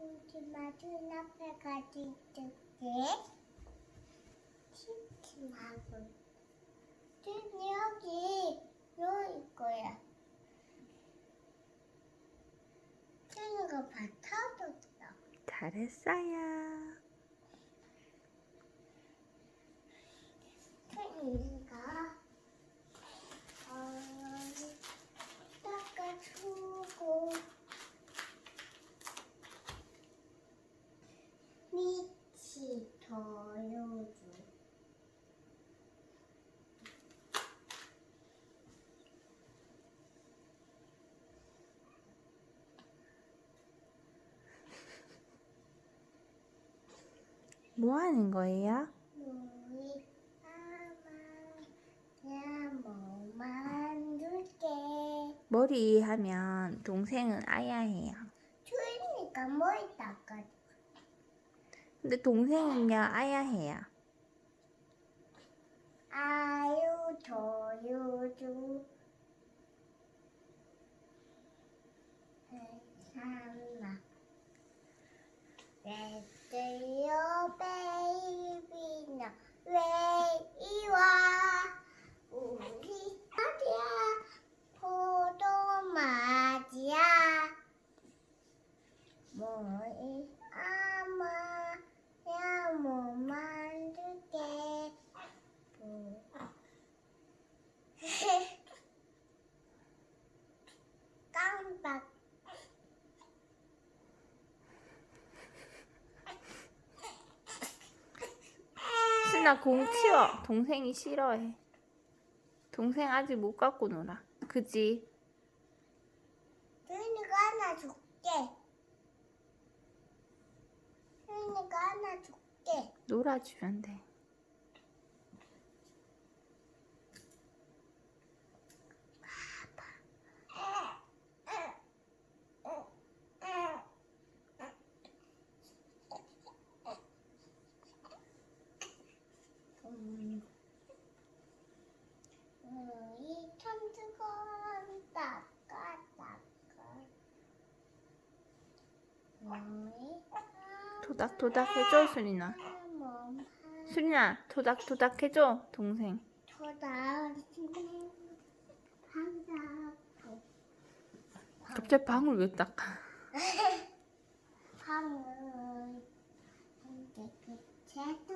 우리 마준 앞에 가지 줄게. 치킨하고. 지금 여기 여기 거야. 생거 받아뒀어. 잘했어요. 생이가 어, 닦아주고 밑이 더요주 뭐 하는 거예요? 우리 아마 뭐 만들게 머리 하면 동생은 아야 해요. 추우니까 머리 닦아 근데 동생은요 아야 해요. 아유 저유 주 삼 where. 신아 공 치워. 동생이 싫어해. 동생 아직 못 갖고 놀아. 그지? 수인이가 하나 줄게 수인이가 하나 줄게 놀아주면 돼. 토닥토닥 해줘 수린아 수린아 토닥토닥 해줘 동생 갑자기 방울 왜 닦아 방울 이제 끝